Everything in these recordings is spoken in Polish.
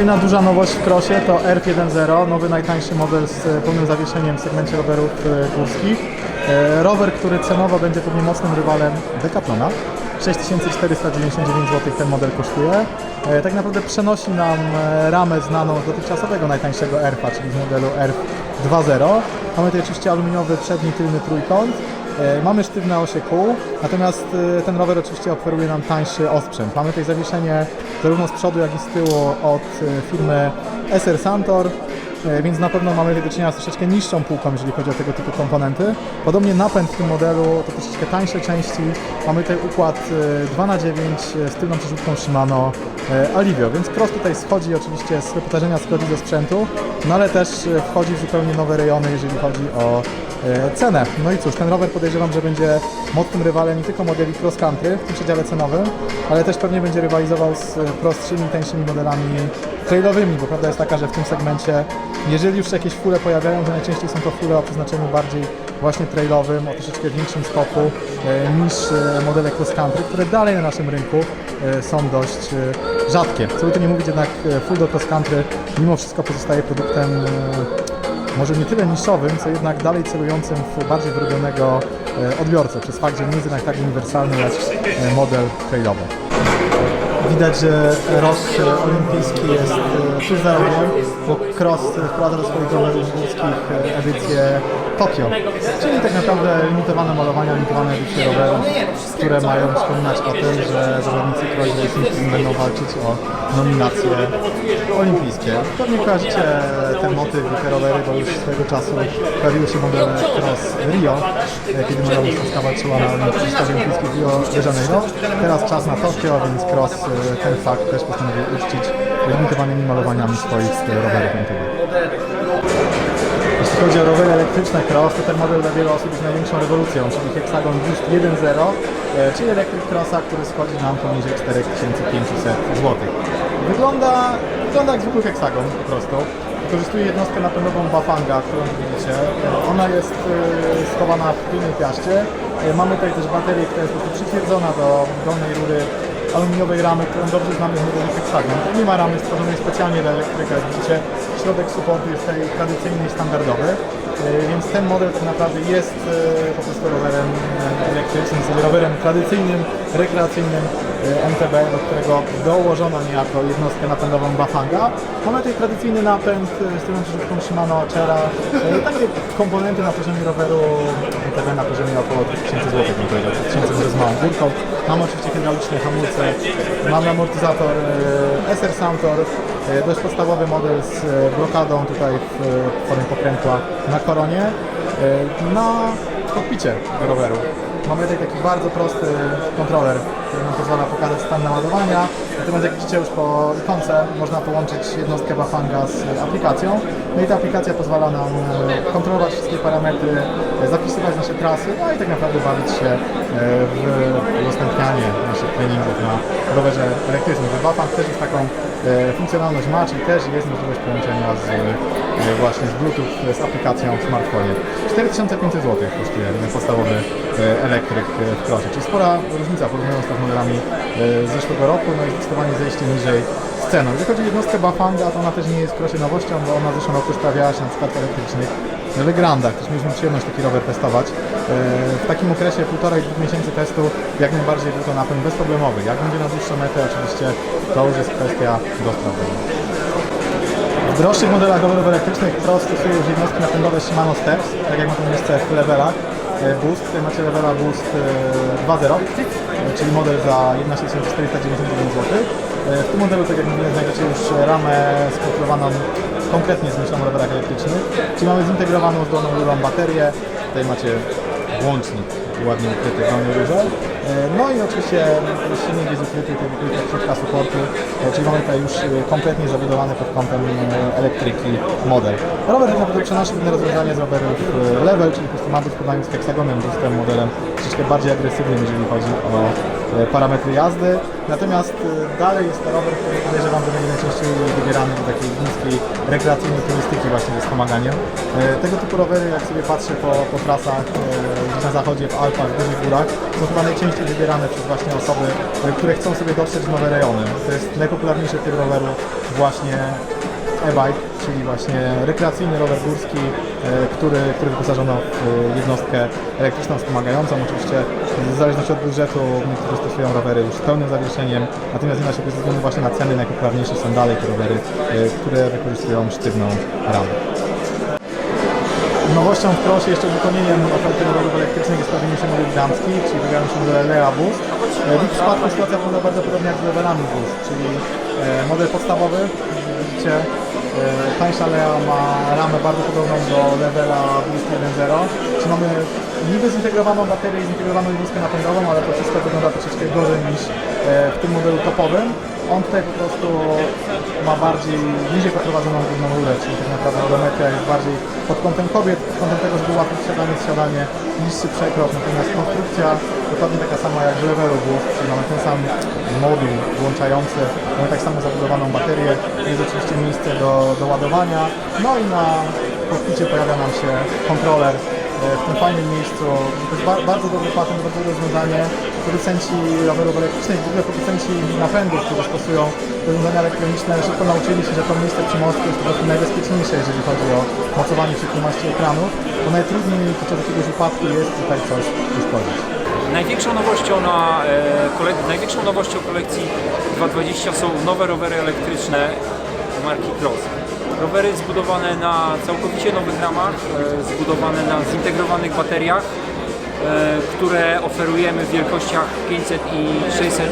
Kolejna duża nowość w crossie to RF1.0, nowy najtańszy model z e, pełnym zawieszeniem w segmencie rowerów e, górskich. E, Rower, który cenowo będzie pewnie mocnym rywalem Decathlona. 6499 zł ten model kosztuje. Tak naprawdę przenosi nam ramę znaną z dotychczasowego najtańszego RF-a, czyli z modelu RF 2.0. Mamy tutaj oczywiście aluminiowy przedni, tylny trójkąt. E, Mamy sztywne osie kół, natomiast e, ten rower oczywiście oferuje nam tańszy osprzęt. Mamy tutaj zawieszenie zarówno z przodu, jak i z tyłu od e, firmy SR Santor, więc na pewno mamy do czynienia z troszeczkę niższą półką, jeżeli chodzi o tego typu komponenty. Podobnie napęd w tym modelu to troszeczkę tańsze części. Mamy tutaj układ 2x9 z tylną przerzutką Shimano Alivio, więc cross tutaj schodzi oczywiście z wyposażenia, schodzi ze sprzętu, no ale też wchodzi w zupełnie nowe rejony, jeżeli chodzi o cenę. No i cóż, ten rower podejrzewam, że będzie mocnym rywalem nie tylko modeli cross country w tym przedziale cenowym, ale też pewnie będzie rywalizował z e, prostszymi, tańszymi modelami trailowymi, bo prawda jest taka, że w tym segmencie, jeżeli już jakieś fule pojawiają, to najczęściej są to fule o przeznaczeniu bardziej właśnie trailowym, o troszeczkę większym skoku e, niż e, modele cross country, które dalej na naszym rynku e, są dość e, rzadkie. Co by tu nie mówić, jednak e, full do cross country mimo wszystko pozostaje produktem e, może nie tyle niszowym, co jednak dalej celującym w bardziej wyrobionego e, odbiorcę, przez fakt, że nie jest jednak tak uniwersalny jak e, model trailowy. Widać, że rok e, olimpijski jest rogiem, bo Cross wprowadza do swoich rowerów górskich edycję Tokio, czyli tak naprawdę limitowane malowania, limitowane edycje rowerów, które mają wspominać o tym, że zawodnicy Cross Racing będą walczyć o nominacje olimpijskie. Pewnie kojarzycie ten motyw i te rowery, bo już swego czasu pojawiły się modele Cross Rio, kiedy moja mistrzowska walczyła na Olimpijskim w Rio de Janeiro. Teraz czas na Tokio, więc Cross e, ten fakt też postanowił uczcić limitowanymi malowaniami swoich e, rowerów MTB. Jeśli chodzi o rowery elektryczne Cross, to ten model dla wielu osób jest największą rewolucją, czyli Hexagon Boost 1.0, e, czyli elektryk Crossa, który schodzi nam poniżej 4500 zł. Wygląda, wygląda jak zwykły Hexagon po prostu. Wykorzystuje jednostkę napędową Bafanga, którą widzicie. Ona jest e, schowana w tylnej piaście. E, Mamy tutaj też baterię, która jest przytwierdzona do dolnej rury aluminiowej ramy, którą dobrze znamy z modelu Hexagon. To nie ma ramy stworzonej specjalnie dla elektryka, jak widzicie. Środek supportu jest tutaj tradycyjny i standardowy, e, więc ten model tak naprawdę jest po prostu rowerem elektrycznym, czyli rowerem tradycyjnym, rekreacyjnym MTB, do którego dołożono niejako jednostkę napędową Bafanga. Mamy tutaj tradycyjny napęd e, z tylną przerzutką Shimano Achera, e, takie komponenty na poziomie roweru MTB na poziomie około 1000 zł, bym powiedział, 1000 z małą górką. Mamy oczywiście hydrauliczne hamulce, mamy amortyzator e, SR Santor, e, dość podstawowy model z e, blokadą tutaj w e, formie pokrętła na koronie. E, Na kokpicie roweru mamy tutaj taki bardzo prosty kontroler, który nam pozwala pokazać stan naładowania. Natomiast jak widzicie już po ikonce można połączyć jednostkę Bafanga z aplikacją. No i ta aplikacja pozwala nam e, kontrolować wszystkie parametry, zapisywać nasze trasy, no i tak naprawdę bawić się e, w udostępnianie naszych treningów na rowerze elektrycznym. Bafang też już taką e, funkcjonalność ma, czyli też jest możliwość połączenia z, właśnie z Bluetooth z aplikacją w smartfonie. 4500 zł kosztuje podstawowy elektryk w krosie, czyli spora różnica porównując to z modelami e, z zeszłego roku, no i zdecydowanie zejście niżej z ceną. Jeżeli chodzi o jednostkę Bafanga, to ona też nie jest krosie nowością, bo ona w zeszłym roku już pojawiała się na przykład w elektrycznych Legrandach, też mieliśmy przyjemność taki rower testować. E, W takim okresie półtorej, dwóch miesięcy testu jak najbardziej był to napęd bezproblemowy. Jak będzie na dłuższe metę, oczywiście to już jest kwestia do sprawdzenia. W droższych modelach rowerów elektrycznych Pro stosuje już jednostki napędowe Shimano Steps, tak jak ma to miejsce w levelach. E, Boost, tutaj macie levela Boost e, 2.0, e, czyli model za 16499 zł. E, W tym modelu, tak jak mówiłem, znajdziecie już ramę skonstruowaną konkretnie z myślą o rowerach elektrycznych, czyli mamy zintegrowaną z dolną baterię, tutaj macie łącznik ładnie ukryty dolnej rurze. E, No i oczywiście silnik jest ukryty, tutaj ukryty od środka supportu, e, czyli mamy tutaj już e, kompletnie zabudowany pod kątem e, elektryki model. Rower tak naprawdę przenosi pewne rozwiązanie z rowerów e, level, czyli po prostu ma być podając heksagonem boostem modelem troszeczkę bardziej agresywnym, jeżeli chodzi o e, parametry jazdy. Natomiast e, dalej jest to rower, który podejrzewam, że będzie najczęściej wybierany do takiej niskiej rekreacyjnej turystyki właśnie ze wspomaganiem. E, Tego typu rowery, jak sobie patrzę po, po trasach e, na zachodzie, w Alpach, w dużych górach, są chyba najczęściej wybierane przez właśnie osoby, e, które chcą sobie dotrzeć w nowe rejony. To jest najpopularniejszy typ roweru właśnie e-bike, czyli właśnie rekreacyjny rower górski, e, który, który wyposażono w e, jednostkę elektryczną wspomagającą. Oczywiście w zależności od budżetu niektórzy stosują rowery już z pełnym zawieszeniem, natomiast się bez względu właśnie na ceny najpopularniejsze są dalej te rowery, e, które wykorzystują sztywną ramę. Nowością w Crossie jeszcze uzupełnieniem oferty rowerów elektrycznych jest pojawienie się model damski, czyli wybrałem się model Lea. E, W ich przypadku sytuacja wygląda bardzo podobnie jak z levelami Boost, czyli model podstawowy, widzicie, tańsza Lea ma ramę bardzo podobną do levela Boost 1.0, czyli mamy niby zintegrowaną baterię i zintegrowaną jednostkę napędową, ale to wszystko wygląda troszeczkę gorzej niż e, w tym modelu topowym. On tutaj po prostu ma bardziej niżej poprowadzoną główną rurę, czyli tak naprawdę odometria jest bardziej pod kątem kobiet, pod kątem tego, żeby ułatwić siadanie, zsiadanie, niższy przekrok, natomiast konstrukcja dokładnie taka sama jak w Boost, czyli mamy ten sam moduł włączający, mamy tak samo zabudowaną baterię, jest oczywiście miejsce do, do ładowania, no i na kokpicie pojawia nam się kontroler e, w tym fajnym miejscu. To jest ba- bardzo dobry patent, bardzo dobre rozwiązanie. Producenci rowerów elektrycznych, w ogóle producenci napędów, którzy stosują rozwiązania elektroniczne, szybko nauczyli się, że to miejsce przy mostku jest po prostu najbezpieczniejsze, jeżeli chodzi o mocowanie szybkości ekranów. To najtrudniej podczas jakiegoś upadku jest tutaj coś uszkodzić. Największą nowością, na, e, kolek- największą nowością kolekcji 220 są nowe rowery elektryczne marki Cross. Rowery zbudowane na całkowicie nowych ramach, e, zbudowane na zintegrowanych bateriach, które oferujemy w wielkościach 500 i 600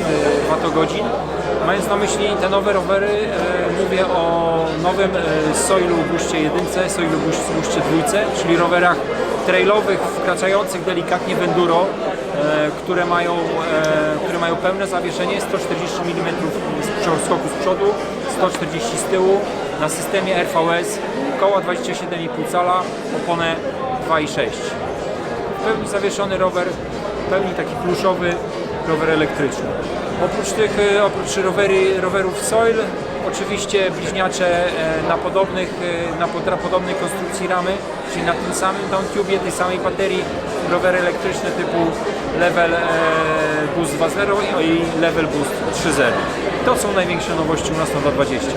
Wh. Mając na myśli te nowe rowery, e, mówię o nowym e, Soilu Buście 1, Soilu Buście 2, czyli rowerach trailowych wkraczających delikatnie w enduro, e, które mają, e, które mają pełne zawieszenie 140 mm skoku z przodu, 140 z tyłu na systemie RVS, koła 27,5 cala, oponę 2,6. Pełni zawieszony rower, pełni taki pluszowy rower elektryczny. Oprócz tych, e, oprócz rowery, rowerów Soil, oczywiście bliźniacze e, na, podobnych, e, na pod- podobnej konstrukcji ramy, czyli na tym samym downtubie, tej samej baterii, rowery elektryczne typu Level Boost 2.0 i Level Boost 3.0. To są największe nowości u nas na 220.